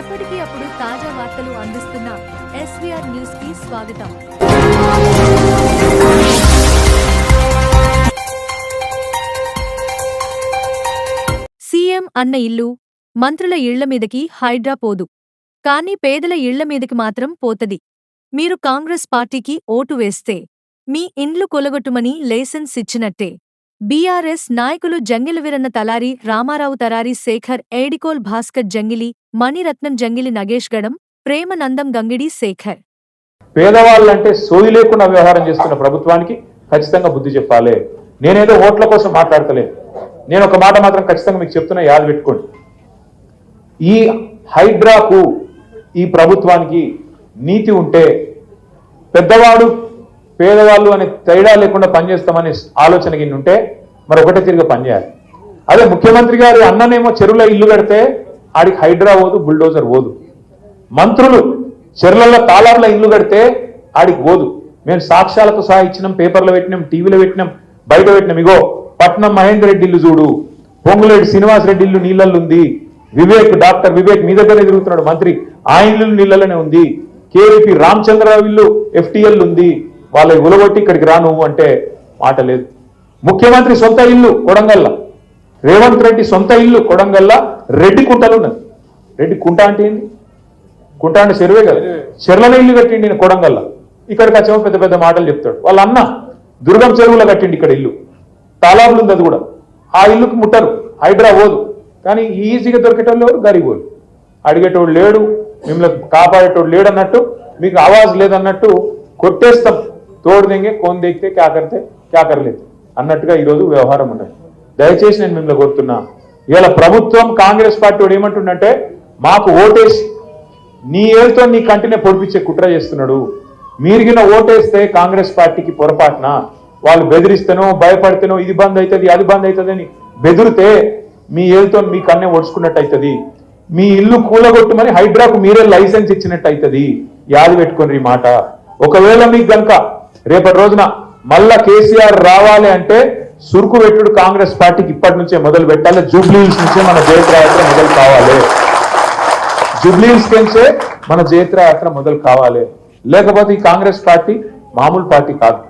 ఎప్పటికీ అప్పుడు తాజా వార్తలు అందిస్తున్న ఎస్వీఆర్ న్యూస్కి స్వాగతం. సీఎం అన్న ఇల్లు మంత్రుల ఇళ్ళ మీదకి హైడ్రా పోదు. కానీ పేదల ఇళ్ళ మీదకి మాత్రం పోతది. మీరు కాంగ్రెస్ పార్టీకి ఓటు వేస్తే మీ ఇండ్లు కొలగొట్టుమని లైసెన్స్ ఇచ్చినట్టే. బీఆర్ఎస్ నాయకులు జంగిలి విరన్న తలారి రామారావు తరారి శేఖర్ ఏడికోల్ భాస్కర్ జంగిలి మణిరత్నం జంగిలి నగేష్ గడం ప్రేమనందం గంగిడి శేఖర్. పేదవాళ్ళంటే సోయి లేకుండా వ్యవహారం చేస్తున్న ప్రభుత్వానికి ఖచ్చితంగా బుద్ధి చెప్పాలి. నేనేదో ఓట్ల కోసం మాట్లాడతలేదు. నేను ఒక మాట మాత్రం ఖచ్చితంగా మీకు చెప్తున్నా యాద పెట్టుకోండి. ఈ హైడ్రాకు ఈ ప్రభుత్వానికి నీతి ఉంటే పెద్దవాడు పేదవాళ్ళు అనే తేడా లేకుండా పనిచేస్తామనే ఆలోచన గిన్నుంటే మరొకటే మరి ఒకటే తిరిగి పనిచేయాలి. అదే ముఖ్యమంత్రి గారు అన్ననేమో చెరువులో ఇల్లు కడితే ఆడికి హైడ్రా పోదు బుల్డోజర్ పోదు. మంత్రులు చెర్లలో తాళార్ల ఇల్లు కడితే ఆడికి పోదు. మేము సాక్ష్యాలతో సహా ఇచ్చినాం పేపర్లో పెట్టినాం టీవీలో పెట్టినాం బయట పెట్టినాం. ఇగో పట్నం మహేందర్ రెడ్డి ఇల్లు చూడు. పొంగులేటి శ్రీనివాస్ రెడ్డి ఇల్లు నీళ్ళల్లో ఉంది. వివేక్ డాక్టర్ వివేక్ మీ దగ్గరే తిరుగుతున్నాడు మంత్రి. ఆ ఇల్లు నీళ్ళలోనే ఉంది. కేవీపీ రామచంద్రరావు ఇల్లు ఎఫ్టీఎల్ ఉంది. వాళ్ళ ఉలగొట్టి ఇక్కడికి రాను అంటే మాట లేదు. ముఖ్యమంత్రి సొంత ఇల్లు కొడంగల్ల. రేవంత్ రెడ్డి సొంత ఇల్లు కొడంగల్ల రెడ్డి కుంటలు ఉన్నది. రెడ్డి కుంట అంటే ఏంది? కుంట అంటే చెరువే కదా. చెర్లలో ఇల్లు కట్టిండి ఈయన కొడంగల్ల. ఇక్కడికి వచ్చేమో పెద్ద పెద్ద మాటలు చెప్తాడు. వాళ్ళ అన్న దుర్గం చెరువులో కట్టిండి ఇక్కడ ఇల్లు. తాలాబులు ఉంది అది కూడా. ఆ ఇల్లుకి ముట్టరు. హైడ్రా పోదు. కానీ ఈజీగా దొరికేటోళ్ళు ఎవరు? గరీబోలు అడిగేటోడు లేడు. మిమ్మల్ని కాపాడేటోడు లేడు అన్నట్టు. మీకు ఆవాజ్ లేదన్నట్టు కొట్టేస్తాం. తోడు దెంగే కోన్ దిగితే క్యాకరితే క్యాకరలేదు. అన్నట్టుగా ఈరోజు వ్యవహారం ఉన్నది. దయచేసి నేను మిమ్మల్ని కోరుతున్నా. ఇవాళ ప్రభుత్వం కాంగ్రెస్ పార్టీ వాడు ఏమంటుండంటే మాకు ఓటేసి నీ ఏళ్ళతో నీ కంటినే పొడిపించే కుట్ర చేస్తున్నాడు. మీరుగిన ఓటేస్తే కాంగ్రెస్ పార్టీకి పొరపాటున? వాళ్ళు బెదిరిస్తేనో భయపడితేనో ఇది బంద్ అవుతుంది అది బంద్ అవుతుంది అని బెదిరితే మీ ఏళ్ళతో మీ కన్నే ఒడుచుకున్నట్టు అవుతుంది మీ ఇల్లు కూలగొట్టుమని హైడ్రాకు మీరే లైసెన్స్ ఇచ్చినట్టు అవుతుంది యాది పెట్టుకుని మాట. ఒకవేళ మీకు గనక రేపటి రోజున మళ్ళా కేసీఆర్ రావాలి అంటే సురుకు పెట్టుడు కాంగ్రెస్ పార్టీకి ఇప్పటి నుంచే మొదలు పెట్టాలి. జూబ్లీస్ నుంచే మన జయత్రయాత్ర మొదలు కావాలి. జూబ్లీహిల్స్ నుంచే మన జయత్ర యాత్ర మొదలు కావాలి. లేకపోతే ఈ కాంగ్రెస్ పార్టీ మామూలు పార్టీ కాదు.